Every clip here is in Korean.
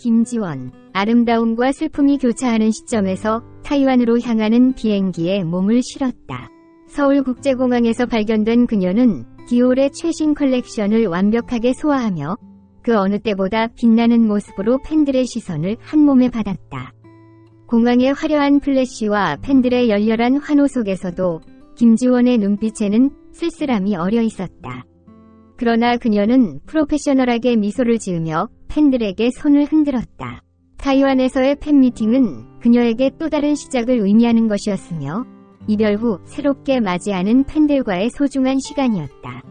김지원, 아름다움과 슬픔이 교차하는 시점에서 타이완으로 향하는 비행기에 몸을 실었다. 서울국제공항에서 발견된 그녀는 디올의 최신 컬렉션을 완벽하게 소화하며 그 어느 때보다 빛나는 모습으로 팬들의 시선을 한몸에 받았다. 공항의 화려한 플래시와 팬들의 열렬한 환호 속에서도 김지원의 눈빛에는 쓸쓸함이 어려 있었다. 그러나 그녀는 프로페셔널하게 미소를 지으며 팬들에게 손을 흔들었다. 타이완에서의 팬미팅은 그녀에게 또 다른 시작을 의미하는 것이었으며 이별 후 새롭게 맞이하는 팬들과의 소중한 시간이었다.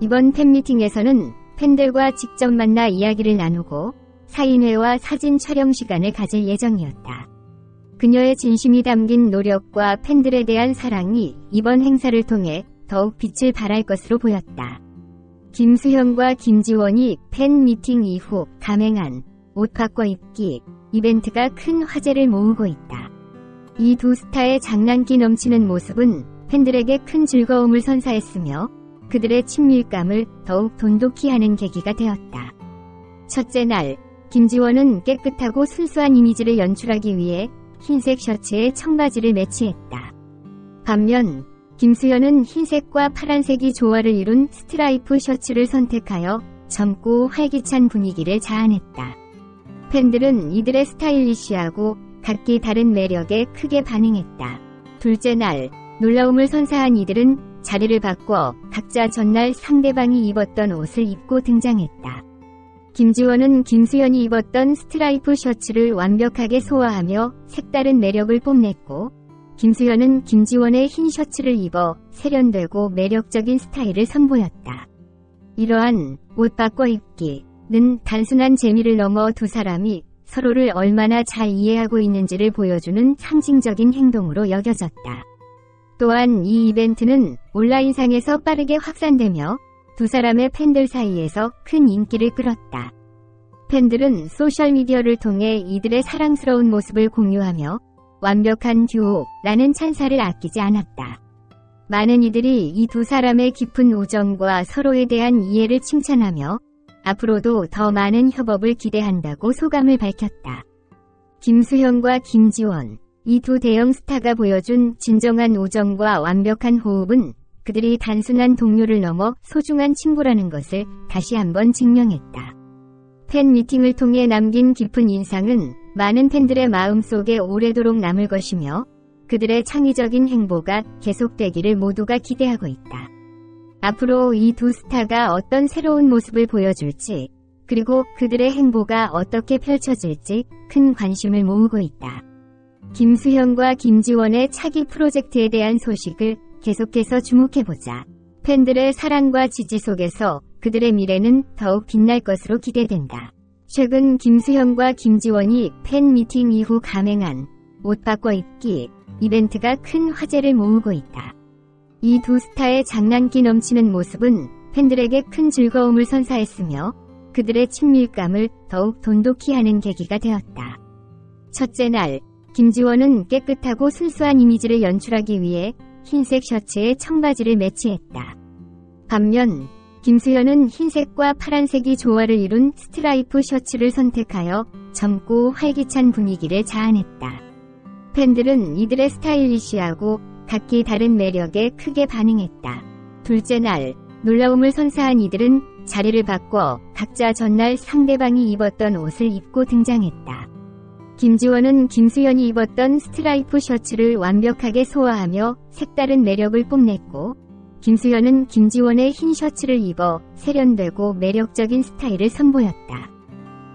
이번 팬미팅에서는 팬들과 직접 만나 이야기를 나누고 사인회와 사진 촬영 시간을 가질 예정이었다. 그녀의 진심이 담긴 노력과 팬들에 대한 사랑이 이번 행사를 통해 더욱 빛을 발할 것으로 보였다. 김수현과 김지원이 팬 미팅 이후 감행한 옷 바꿔 입기 이벤트가 큰 화제를 모으고 있다. 이 두 스타의 장난기 넘치는 모습은 팬들에게 큰 즐거움을 선사했으며 그들의 친밀감을 더욱 돈독히 하는 계기가 되었다. 첫째 날, 김지원은 깨끗하고 순수한 이미지를 연출하기 위해 흰색 셔츠에 청바지를 매치했다. 반면 김수현은 흰색과 파란색이 조화를 이룬 스트라이프 셔츠를 선택하여 젊고 활기찬 분위기를 자아냈다. 팬들은 이들의 스타일리시하고 각기 다른 매력에 크게 반응했다. 둘째 날, 놀라움을 선사한 이들은 자리를 바꿔 각자 전날 상대방이 입었던 옷을 입고 등장했다. 김지원은 김수현이 입었던 스트라이프 셔츠를 완벽하게 소화하며 색다른 매력을 뽐냈고, 김수현은 김지원의 흰 셔츠를 입어 세련되고 매력적인 스타일을 선보였다. 이러한 옷 바꿔 입기는 단순한 재미를 넘어 두 사람이 서로를 얼마나 잘 이해하고 있는지를 보여주는 상징적인 행동으로 여겨졌다. 또한 이 이벤트는 온라인상에서 빠르게 확산되며 두 사람의 팬들 사이에서 큰 인기를 끌었다. 팬들은 소셜미디어를 통해 이들의 사랑스러운 모습을 공유하며 완벽한 듀오라는 찬사를 아끼지 않았다. 많은 이들이 이 두 사람의 깊은 우정과 서로에 대한 이해를 칭찬하며 앞으로도 더 많은 협업을 기대한다고 소감을 밝혔다. 김수현과 김지원, 이 두 대형 스타가 보여준 진정한 우정과 완벽한 호흡은 그들이 단순한 동료를 넘어 소중한 친구라는 것을 다시 한번 증명했다. 팬 미팅을 통해 남긴 깊은 인상은 많은 팬들의 마음속에 오래도록 남을 것이며 그들의 창의적인 행보가 계속되기를 모두가 기대하고 있다. 앞으로 이 두 스타가 어떤 새로운 모습을 보여줄지, 그리고 그들의 행보가 어떻게 펼쳐질지 큰 관심을 모으고 있다. 김수현과 김지원의 차기 프로젝트에 대한 소식을 계속해서 주목해보자. 팬들의 사랑과 지지 속에서 그들의 미래는 더욱 빛날 것으로 기대된다. 최근 김수현과 김지원이 팬 미팅 이후 감행한 옷 바꿔 입기 이벤트가 큰 화제를 모으고 있다. 이 두 스타의 장난기 넘치는 모습은 팬들에게 큰 즐거움을 선사했으며 그들의 친밀감을 더욱 돈독히 하는 계기가 되었다. 첫째 날, 김지원은 깨끗하고 순수한 이미지를 연출하기 위해 흰색 셔츠에 청바지를 매치했다. 반면 김수현은 흰색과 파란색이 조화를 이룬 스트라이프 셔츠를 선택하여 젊고 활기찬 분위기를 자아냈다. 팬들은 이들의 스타일리시하고 각기 다른 매력에 크게 반응했다. 둘째 날, 놀라움을 선사한 이들은 자리를 바꿔 각자 전날 상대방이 입었던 옷을 입고 등장했다. 김지원은 김수현이 입었던 스트라이프 셔츠를 완벽하게 소화하며 색다른 매력을 뽐냈고, 김수현은 김지원의 흰 셔츠를 입어 세련되고 매력적인 스타일을 선보였다.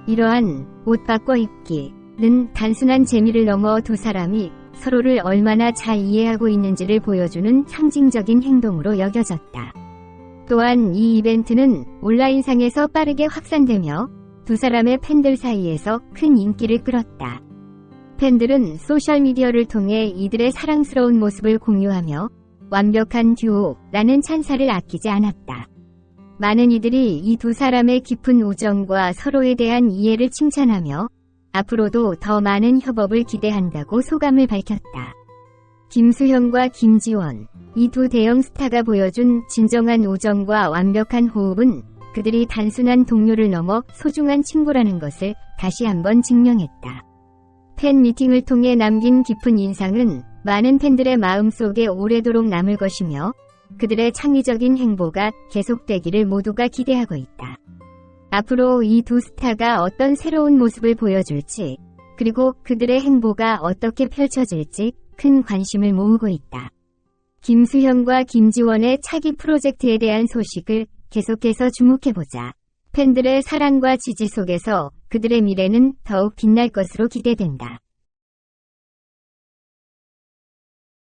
이러한 옷 바꿔 입기는 단순한 재미를 넘어 두 사람이 서로를 얼마나 잘 이해하고 있는지를 보여주는 상징적인 행동으로 여겨졌다. 또한 이 이벤트는 온라인상에서 빠르게 확산되며 두 사람의 팬들 사이에서 큰 인기를 끌었다. 팬들은 소셜미디어를 통해 이들의 사랑스러운 모습을 공유하며 완벽한 듀오라는 찬사를 아끼지 않았다. 많은 이들이 이 두 사람의 깊은 우정과 서로에 대한 이해를 칭찬하며 앞으로도 더 많은 협업을 기대한다고 소감을 밝혔다. 김수현과 김지원, 이 두 대형 스타가 보여준 진정한 우정과 완벽한 호흡은 그들이 단순한 동료를 넘어 소중한 친구라는 것을 다시 한번 증명했다. 팬 미팅을 통해 남긴 깊은 인상은 많은 팬들의 마음속에 오래도록 남을 것이며 그들의 창의적인 행보가 계속되기를 모두가 기대하고 있다. 앞으로 이 두 스타가 어떤 새로운 모습을 보여줄지, 그리고 그들의 행보가 어떻게 펼쳐질지 큰 관심을 모으고 있다. 김수현과 김지원의 차기 프로젝트에 대한 소식을 계속해서 주목해보자. 팬들의 사랑과 지지 속에서 그들의 미래는 더욱 빛날 것으로 기대된다.